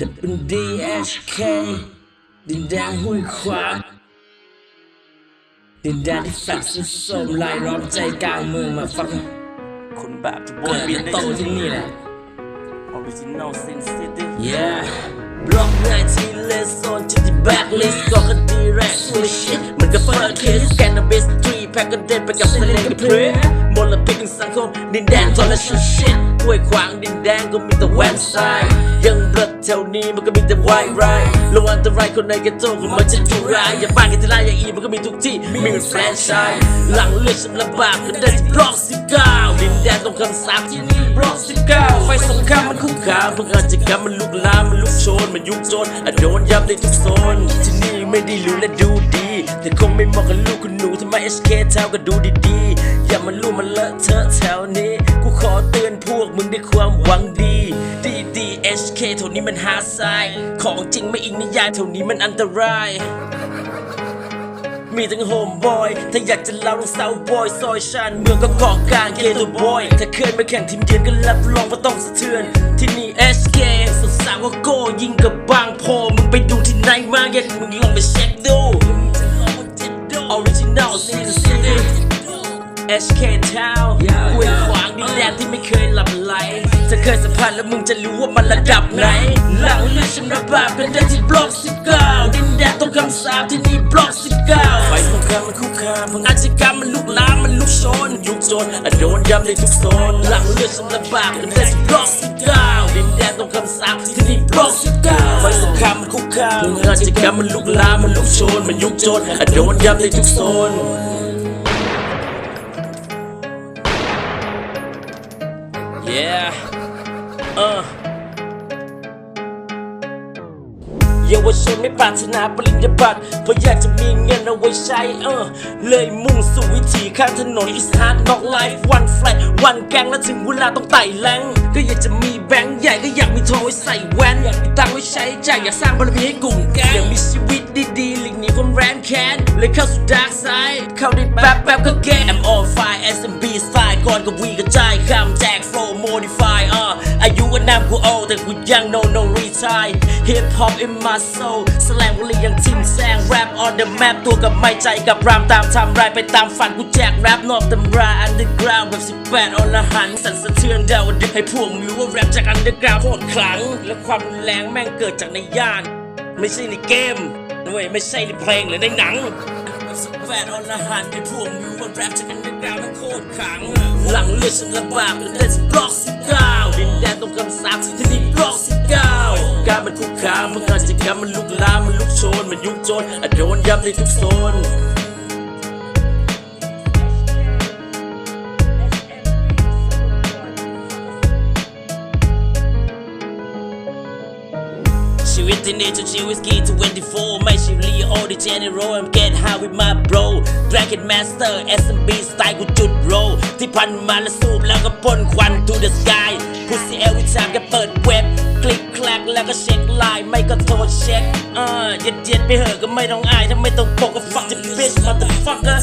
WDHK ดินแดนห้วยขวางดินแดนที่แฟกสุดโสมลายล้อมใจกลางเมืองมาฟังคุณแบบจะบเกินดบิเป็นนโตโตที่ที่นี่แหละออริจินอลซินซิตี้ Yeah บล็อกเนื้อที่เล สังคมดินแดนทรชิชิตห้วยขวางดินแดนก็มีแต่แวนไซด์ยังเบลดแถวนี้มันก็มีแต่วายไรระวังอันตรายคนในกระโจกมันจะดุร้ายอย่าบ้านกันที่ไรอย่าอีมันก็มีทุกที่มีเป็นแฟรนไชส์หลังเลือดฉันลำบากก็ได้ที่บล็อกสิบเก้าดินแดนตรงคำสาปที่นี่บล็อกสิบเก้าไฟสงครามมันคุกคามพวกอาชญากรรมมันลุกลามมันลุกโชนมันยุกโจนอะโดนยับในทุกโซน ไม่ได้รู้และดูดี แต่คงไม่เหมาะกับลูกคุณหนูทำไม SK เท้าก็ดูดีๆ อย่ามาลู่มันเลอะเทอะแถวนี้ กูขอเตือนพวกมึงด้วยความหวังดี ดีดี HK เท่านี้มันหาทราย ของจริงไม่อิงนิยายเท่านี้มันอันตรายมีทั้งโฮมบอย ถ้าอยากจะเล่าต้องเซาบอย ซอยชานเมืองก็เกาะกลางเกตัวบอย ถ้าเคยมาแข่งทีมเยือนก็รับรองว่าต้องสะเทือน ที่นี่ SK สาวสาวก็โก้ยิงกับบางโพมึงไปดู ที่ไหนมาอยากมึงลองไปเช็คดู Original Sin City HK Town ห้วยขวางดินแดนที่ไม่เคยหลับไหลถ้าเคยสัมผัสแล้วมึงจะรู้ว่ามันระดับไหนหลังเลือดฉันระบาดกันได้ที่บล็อก19ดินแดนตรงคำสาปที่นี่บล็อก19ไฟสงครามมันคุกคามพังอาชญากรรมมันลุกลามมันลุกโชนยุคโจนอโดนย้ำในทุกโซนหลังเลือดฉันระบาดกันได้ที่บล็อก19ดินแดนตรงคำสาปที่นี่บล็อก19ไฟสงครามมันคุกคามพังอาชญากรรมมันลุกลามมันลุกโชน มันยุคโจนอะโดนย้ำในทุกโซน Yeah. Uh. เยาวชนไม่ปรารถนาปริญญาบัตรเพราะอยากจะมีเงินเอาไว้ใช้เออ เลยมุ่งสู่วิถีข้างถนน is hard knock life one flight one แกงแล้วถึงเวลาต้องไต่แรงก็อยากจะมีแบงค์ใหญ่ก็อยากมีทองไว้ใส่แว่นอยากมีตังค์ไว้ใช้จ่ายอยากสร้างบารมีให้กลุ่มแกงอยากมีชีวิตดีๆหลีกหนีความแรงแค้นเลยเข้าสู่ dark side เข้าได้แป๊บแป๊บก็แก I'm on fire SMB สายก่อนกับวีกระจายคำแจก flow modify อะอายุก็นำกู old แต่กูยัง no no retire hip hop in my soul สแลงวลียังทิมแซง rap on the map ตัวกับไม่ใจกับรามตามทำไรไปตามฝันกูแจก rap นอกตำรา underground แบบ18อรหันสั่นสะเทือนดาวดึกให้พวกมึงรู้ว่า rap จาก underground โคตรขลัง และความรุนแรงแม่งเกิดจากในย่าน ไม่ใช่ในเกมเว้ยไม่ใช่ในเพลงหรือในหนังสิบแปดอรหันต์ไอ้พวกมิวมันแรปจากกันในกราวนั้นโคตรขัง หลังเลือดฉันลำบากจนได้ที่บล็อกสิบเก้าดินแดนตรงคำสาปที่นี่บล็อกสิบเก้า การมันคุกามเพราะอาชญากรรมมันลุกลามมันลุกโชน มันยุคโจนอะโดนย้ำในทุกโซนชีวิตที่นี่จะชีวิตกี่24ไม่ใช่ลีโอดิเจเนโร I'm get high with my bro Dragon Master SMB สไตล์กูจุดโรที่พันมาแล้วสูบแล้วก็พ่นควัน to the sky Pussy every time ก็เปิดเว็บคลิก กแล้วก็เช็คไลน์ไม่ก็โทรเช็คอ่าเย็ดเย็ดไปเหอะก็ไม่ต้องอายถ้าไม่ต้องปกก็ fuck the bitch motherfucker